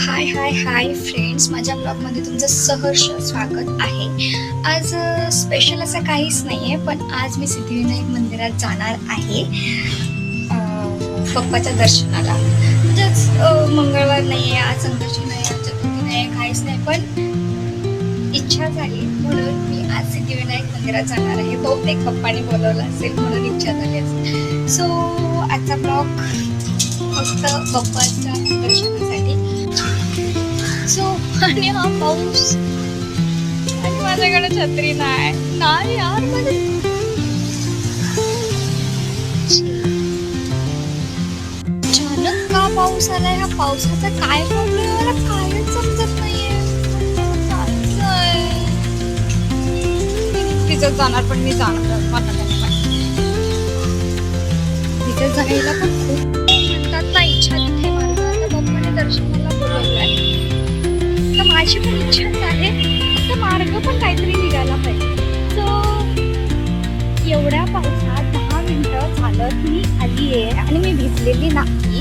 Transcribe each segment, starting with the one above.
हाय हाय hi friends माझ्या ब्लॉगमध्ये तुमचं सहर्ष स्वागत आहे. आज स्पेशल असं काहीच नाही आहे पण आज मी सिद्धिविनायक मंदिरात जाणार आहे पप्पाच्या दर्शनाला. म्हणजेच मंगळवार नाही आहे आज संघर्ष नाही आज चतुर्थी नाही आहे काहीच नाही पण इच्छा झाली म्हणून मी आज सिद्धिविनायक मंदिरात जाणार आहे. बहुतेक पप्पाने बोलवलं असेल म्हणून इच्छा झाली असेल. सो आजचा ब्लॉग फक्त पप्पाच्या दर्शनासाठी. सो आणि हा पाऊस. आणि माझ्याकडे छत्री नाही. नाही यार माझं अचानक का पाऊस आलाय? हा पावसाचा काय प्रॉब्लेम मला कायच समजत नाहीये. तिथं जाणार पण मी जाणार. मला काय तिथे जायला पण खूप मी आहे आणि मी भिजलेली नाही.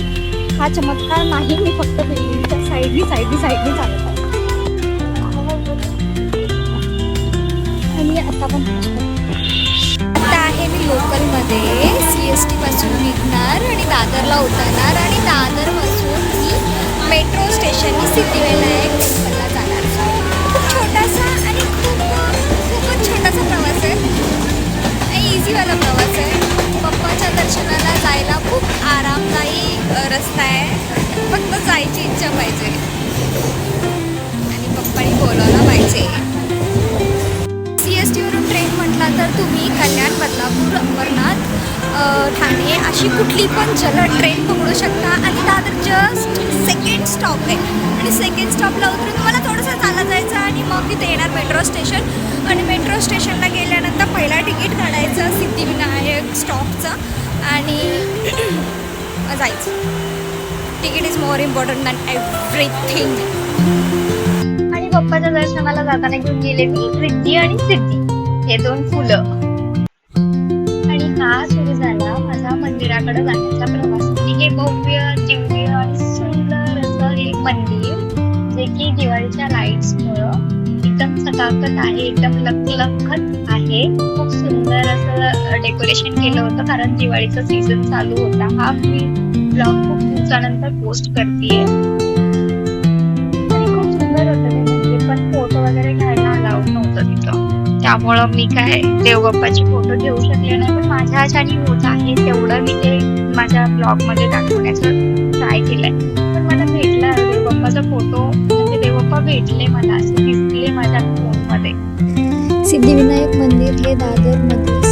हा चमत्कार नाही मी फक्त बिल्डिंगच्या साईडनी साईडनी साईडनी चालत आहे. आणि आता पण आता आहे मी लोकलमध्ये सी एस टी पासून निघणार आणि दादरला उतरणार. आणि दादरपासून मी मेट्रो स्टेशननी सिद्धिविनायक अंबरनाथ ठाणे अशी कुठली पण जलद ट्रेन पकडू शकता. आणि दादर जस्ट सेकंड स्टॉप आहे. आणि सेकंड स्टॉपला उतरून तुम्हाला थोडंसं चालत जायचं आणि मग तिथे येणार मेट्रो स्टेशन आणि मेट्रो स्टेशनला गेल्यानंतर पहिला तिकीट काढायचं सिद्धिविनायक स्टॉपचं आणि जायचं. Ticket is more important than everything आणि पप्पाच्या दर्शनाला जाताना घेऊन गेले मी रिद्धी आणि सिद्धी. हे दोन फुलं. आणि हा सुरू झाला. माझा मंदिराकडे जाण्याचा प्रवास. हे भव्य दिव्य आणि सुंदर असं हे मंदिर जे की दिवाळीच्या लाईट्स मुळे एकदम सकाकत आहे एकदम लखलखत आहे. खूप सुंदर असं डेकोरेशन केलं होतं कारण दिवाळीचा सीझन चालू होता. हा मी ब्लॉग खूप दिवसानंतर पोस्ट करतेय. त्यामुळं मी काय देवबाप्पाचे फोटो घेऊ शकले नाही. पण माझ्या ह्याच्याने होत आहे तेवढं मी ते माझ्या ब्लॉगमध्ये दाखवण्याचं ट्राय केलंय. पण मला भेटला देवबाप्पाचा फोटो. म्हणजे देवबाप्पा भेटले मला असे दिसले माझ्या फोनमध्ये. सिद्धिविनायक मंदिर हे दादरमधील